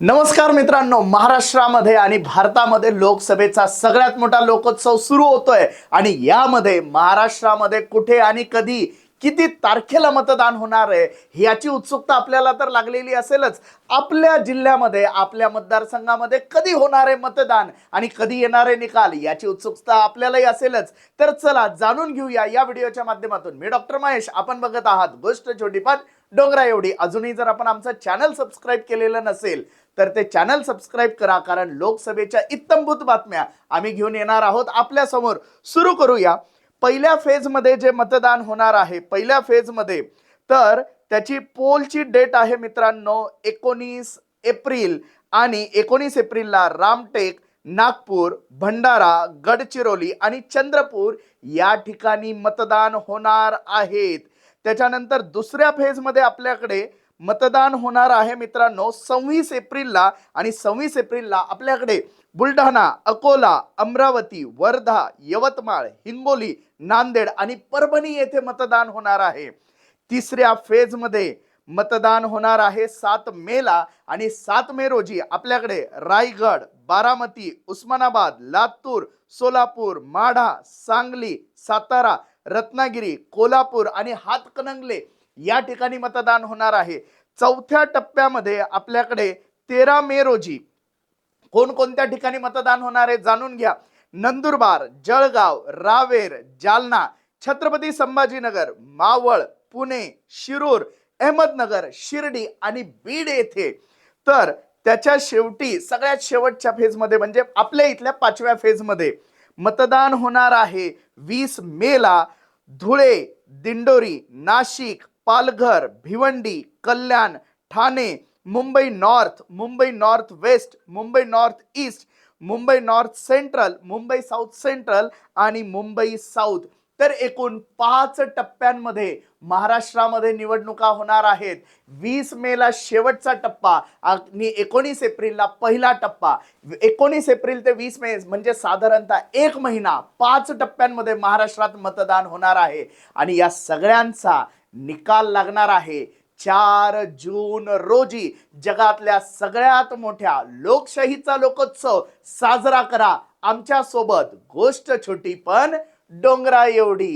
नमस्कार मित्रांनो महाराष्ट्रामध्ये आणि भारतामध्ये लोकसभेचा सगळ्यात मोठा लोकोत्सव सुरू होतोय. आणि यामध्ये महाराष्ट्रामध्ये कुठे आणि कधी किती तारखेला मतदान होणार आहे याची उत्सुकता आपल्याला तर लागलेली असेलच. आपल्या जिल्ह्यामध्ये आपल्या मतदारसंघामध्ये कधी होणार आहे मतदान आणि कधी येणार आहे निकाल याची उत्सुकता आपल्यालाही असेलच. तर चला जाणून घेऊया या व्हिडिओच्या माध्यमातून. मी डॉक्टर महेश आपण बघत आहात गोष्ट छोटी पण डोंगरा एवढी. अजूनही जर आपण आमचं चॅनल सबस्क्राईब केलेलं नसेल तर ते चॅनल सबस्क्राईब करा कारण लोकसभेच्या इत्तमभूत बातम्या आम्ही घेऊन येणार आहोत आपल्यासमोर. सुरू करूया. पहिल्या फेजमध्ये जे मतदान होणार आहे पहिल्या फेजमध्ये तर त्याची पोलची डेट आहे मित्रांनो एकोणीस एप्रिल. आणि एकोणीस एप्रिलला रामटेक नागपूर भंडारा गडचिरोली आणि चंद्रपूर या ठिकाणी मतदान होणार आहेत. त्याच्यानंतर दुसऱ्या फेजमध्ये आपल्याकडे मतदान होणार आहे मित्रांनो. सव्वीस एप्रिलला आणि सव्वीस एप्रिलला आपल्याकडे बुलढाणा अकोला अमरावती वर्धा यवतमाळ हिंगोली नांदेड आणि परभणी येथे मतदान होणार आहे. तिसऱ्या फेजमध्ये मतदान होणार आहे सात मेला आणि सात मे रोजी आपल्याकडे रायगड बारामती उस्मानाबाद लातूर सोलापूर माढा सांगली सातारा रत्नागिरी कोल्हापूर आणि हातकणंगले या ठिकाणी मतदान होणार आहे. चौथ्या टप्प्यामध्ये आपल्याकडे तेरा मे रोजी कोणकोणत्या ठिकाणी मतदान होणार आहे जाणून घ्या. नंदुरबार जळगाव रावेर जालना छत्रपती संभाजीनगर मावळ पुणे शिरूर अहमदनगर शिर्डी आणि बीड येथे. तर त्याच्या शेवटी सगळ्यात शेवटच्या फेजमध्ये म्हणजे आपल्या इथल्या पाचव्या फेजमध्ये मतदान होणार आहे वीस मेला. Dhule Dindori Nashik Palghar Bhiwandi Kalyan Thane Mumbai north Mumbai north west Mumbai north east Mumbai north central Mumbai south central आणि मुंबई साऊथ. तर एकूण पाच टप्प्यांमध्ये महाराष्ट्रामध्ये निवडणुका होणार आहेत. वीस मेला शेवटचा टप्पा आणि एकोणीस एप्रिलला पहिला टप्पा. एकोणीस एप्रिल ते वीस मे म्हणजे साधारणतः एक महिना पाच टप्प्यांमध्ये महाराष्ट्रात मतदान होणार आहे. आणि या सगळ्यांचा निकाल लागणार आहे. चार जून रोजी जगातल्या सगळ्यात मोठ्या लोकशाहीचा लोकोत्सव साजरा करा. आमच्यासोबत गोष्ट छोटी पण डोंगरा एवढी.